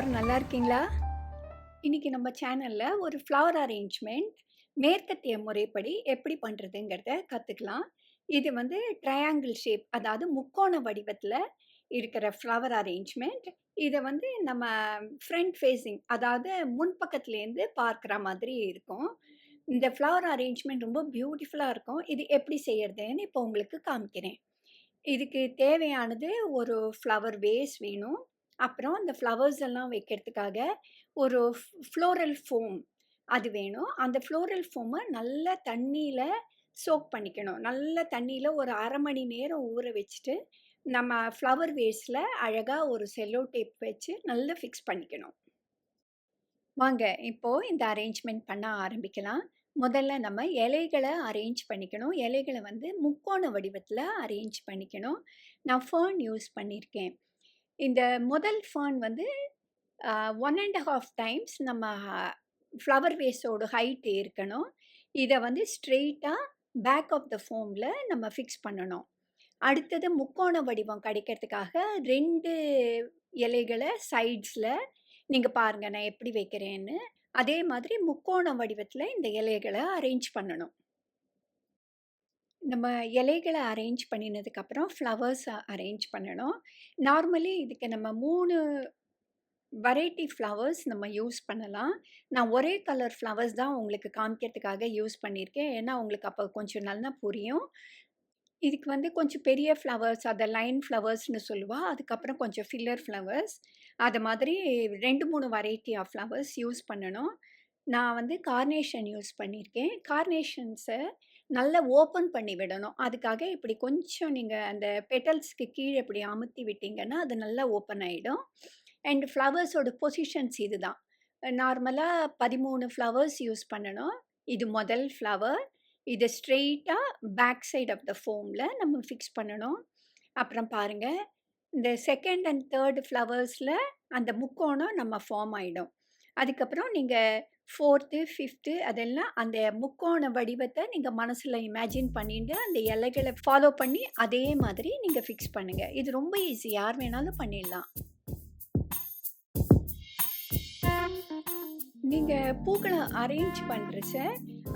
எல்லோரும் நல்லா இருக்கீங்களா? இன்றைக்கி நம்ம சேனலில் ஒரு ஃப்ளவர் அரேஞ்ச்மெண்ட் மேற்கத்திய முறைப்படி எப்படி பண்ணுறதுங்கிறத கற்றுக்கலாம் இது வந்து ட்ரையாங்கிள் ஷேப் அதாவது முக்கோண வடிவத்தில் இருக்கிற ஃப்ளவர் அரேஞ்ச்மெண்ட். இதை வந்து நம்ம ஃப்ரண்ட் ஃபேஸிங் அதாவது முன்பக்கத்துலேருந்து பார்க்குற மாதிரி இருக்கும். இந்த ஃப்ளவர் அரேஞ்ச்மெண்ட் ரொம்ப பியூட்டிஃபுல்லாக இருக்கும். இது எப்படி செய்யறதுன்னு இப்போ உங்களுக்கு காமிக்கிறேன். இதுக்கு தேவையானது ஒரு ஃப்ளவர் வேஸ் வேணும். அப்புறம் அந்த ஃப்ளவர்ஸ் எல்லாம் வைக்கிறதுக்காக ஒரு ஃப்ளோரல் ஃபோம் அது வேணும். அந்த ஃப்ளோரல் ஃபோமை நல்ல தண்ணியில் சோக் பண்ணிக்கணும். நல்ல தண்ணியில் ஒரு அரை மணி நேரம் ஊற வச்சுட்டு, நம்ம ஃப்ளவர் வேஸ்டில் அழகாக ஒரு செல்லோ டேப் வச்சு நல்லா ஃபிக்ஸ் பண்ணிக்கணும். வாங்க, இப்போது இந்த அரேஞ்ச்மெண்ட் பண்ண ஆரம்பிக்கலாம். முதல்ல நம்ம இலைகளை அரேஞ்ச் பண்ணிக்கணும். இலைகளை வந்து முக்கோண வடிவத்தில் அரேஞ்ச் பண்ணிக்கணும். நான் ஃபெர்ன் யூஸ் பண்ணியிருக்கேன். இந்த முதல் ஃபெர்ன் வந்து ஒன் அண்ட் ஹாஃப் டைம்ஸ் நம்ம ஃப்ளவர் வேஸோட ஹைட் இருக்கணும். இதை வந்து ஸ்ட்ரெயிட்டாக பேக் ஆஃப் த ஃபோமில் நம்ம ஃபிக்ஸ் பண்ணணும். அடுத்தது முக்கோண வடிவம் கிடைக்கிறதுக்காக ரெண்டு இலைகளை சைட்ஸில் நீங்கள் பாருங்கள் நான் எப்படி வைக்கிறேன்னு. அதே மாதிரி முக்கோண வடிவத்தில் இந்த இலைகளை அரேஞ்ச் பண்ணணும். நம்ம இலைகளை அரேஞ்ச் பண்ணினதுக்கப்புறம் ஃப்ளவர்ஸை அரேஞ்ச் பண்ணணும். நார்மலி இதுக்கு நம்ம மூணு வெரைட்டி ஃப்ளவர்ஸ் நம்ம யூஸ் பண்ணலாம். நான் ஒரே கலர் ஃப்ளவர்ஸ் தான் உங்களுக்கு காமிக்கிறதுக்காக யூஸ் பண்ணியிருக்கேன். ஏன்னா, உங்களுக்கு அப்போ கொஞ்சம் நல்லா புரியும். இதுக்கு வந்து கொஞ்சம் பெரிய ஃப்ளவர்ஸ் அதை லைன் ஃப்ளவர்ஸ்னு சொல்லுவாள் அதுக்கப்புறம் கொஞ்சம் ஃபில்லர் ஃப்ளவர்ஸ். அது மாதிரி 2, 3 வெரைட்டி ஆஃப் ஃப்ளவர்ஸ் யூஸ் பண்ணணும். நான் வந்து கார்னேஷன் யூஸ் பண்ணியிருக்கேன். கார்னேஷன்ஸை நல்லா ஓப்பன் பண்ணி விடணும். அதுக்காக இப்படி கொஞ்சம் நீங்கள் அந்த பெட்டல்ஸ்க்கு கீழே இப்படி அமுத்தி விட்டீங்கன்னா, அது நல்லா ஓப்பன் ஆகிடும் அண்ட் ஃப்ளவர்ஸோட பொசிஷன்ஸ் இதுதான். நார்மலாக பதிமூணு ஃப்ளவர்ஸ் யூஸ் பண்ணணும். இது முதல் ஃப்ளவர். இது ஸ்ட்ரெயிட்டாக பேக் சைட் ஆஃப் த ஃபோமில் நம்ம ஃபிக்ஸ் பண்ணணும். அப்புறம் பாருங்கள் இந்த செகண்ட் அண்ட் தேர்டு ஃப்ளவர்ஸில் அந்த முக்கோணம் நம்ம ஃபார்ம் ஆகிடும் அதுக்கப்புறம் நீங்கள் ஃபோர்த்து ஃபிஃப்த்து அதெல்லாம் அந்த முக்கோண வடிவத்தை நீங்கள் மனசில் இமேஜின் பண்ணிட்டு, அந்த இலைகளை ஃபாலோ பண்ணி அதே மாதிரி நீங்கள் ஃபிக்ஸ் பண்ணுங்கள் இது ரொம்ப ஈஸி. யார் வேணாலும் பண்ணிடலாம். நீங்கள் பூக்களை அரேஞ்ச் பண்றச்ச,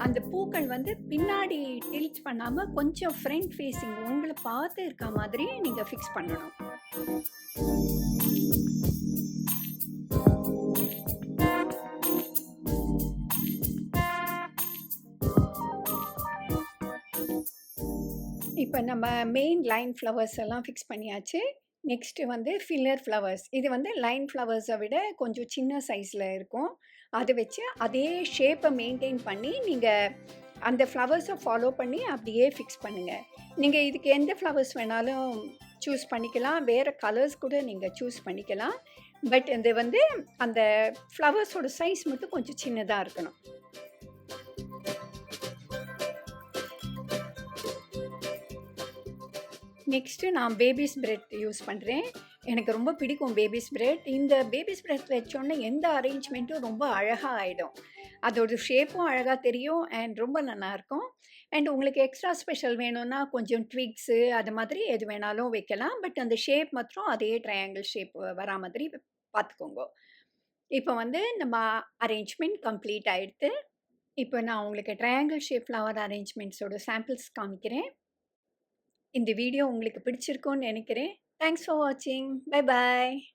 அந்த பூக்கள் வந்து பின்னாடி டில்ட் பண்ணாமல் கொஞ்சம் ஃப்ரண்ட் ஃபேஸிங் உங்களை பார்த்து இருக்க மாதிரி நீங்கள் ஃபிக்ஸ் பண்ணணும். இப்ப நம்ம மெயின் லைன் ஃப்ளவர்ஸ் எல்லாம் ஃபிக்ஸ் பண்ணியாச்சு. நெக்ஸ்ட் வந்து ஃபில்லர் ஃப்ளவர்ஸ். இது வந்து லைன் ஃப்ளவர்ஸ விட கொஞ்சம் சின்ன சைஸ்ல இருக்கும். அத வச்சு அதே ஷேப்ப மெயின்டெயின் பண்ணி நீங்க அந்த ஃப்ளவர்ஸ ஃபாலோ பண்ணி அப்படியே ஃபிக்ஸ் பண்ணுங்க. நீங்க இதுக்கு எந்த ஃப்ளவர்ஸ் வேணாலும் சூஸ் பண்ணிக்கலாம். வேற கலர்ஸ் கூட நீங்க சூஸ் பண்ணிக்கலாம். பட் இது வந்து அந்த ஃப்ளவர்ஸோட சைஸ் மட்டும் கொஞ்சம் சின்னதா இருக்கணும். நெக்ஸ்ட்டு நான் பேபீஸ் பிரெட் யூஸ் பண்ணுறேன் எனக்கு ரொம்ப பிடிக்கும் பேபீஸ் பிரெட். இந்த பேபீஸ் பிரெட் வச்சோனே எந்த அரேஞ்ச்மெண்ட்டும் ரொம்ப அழகாக ஆகிடும் அதோட ஷேப்பும் அழகாக தெரியும் அண்ட் ரொம்ப நல்லாயிருக்கும். அண்ட் உங்களுக்கு எக்ஸ்ட்ரா ஸ்பெஷல் வேணும்னா கொஞ்சம் ட்விக்ஸு அது மாதிரி எது வேணாலும் வைக்கலாம். பட் அந்த ஷேப் மாத்திரம் அதே ட்ரையாங்கிள் ஷேப் வரா மாதிரி பார்த்துக்கோங்க. இப்போ வந்து நம்ம அரேஞ்ச்மெண்ட் கம்ப்ளீட் ஆகிடுது இப்போ நான் உங்களுக்கு ட்ரையாங்கிள் ஷேப் ஃப்ளவர் அரேஞ்ச்மெண்ட்ஸோட சாம்பிள்ஸ் காமிக்கிறேன். இந்த வீடியோ உங்களுக்கு பிடிச்சிருக்கும்னு நினைக்கிறேன். தேங்க்ஸ் ஃபார் வாட்சிங். Bye bye.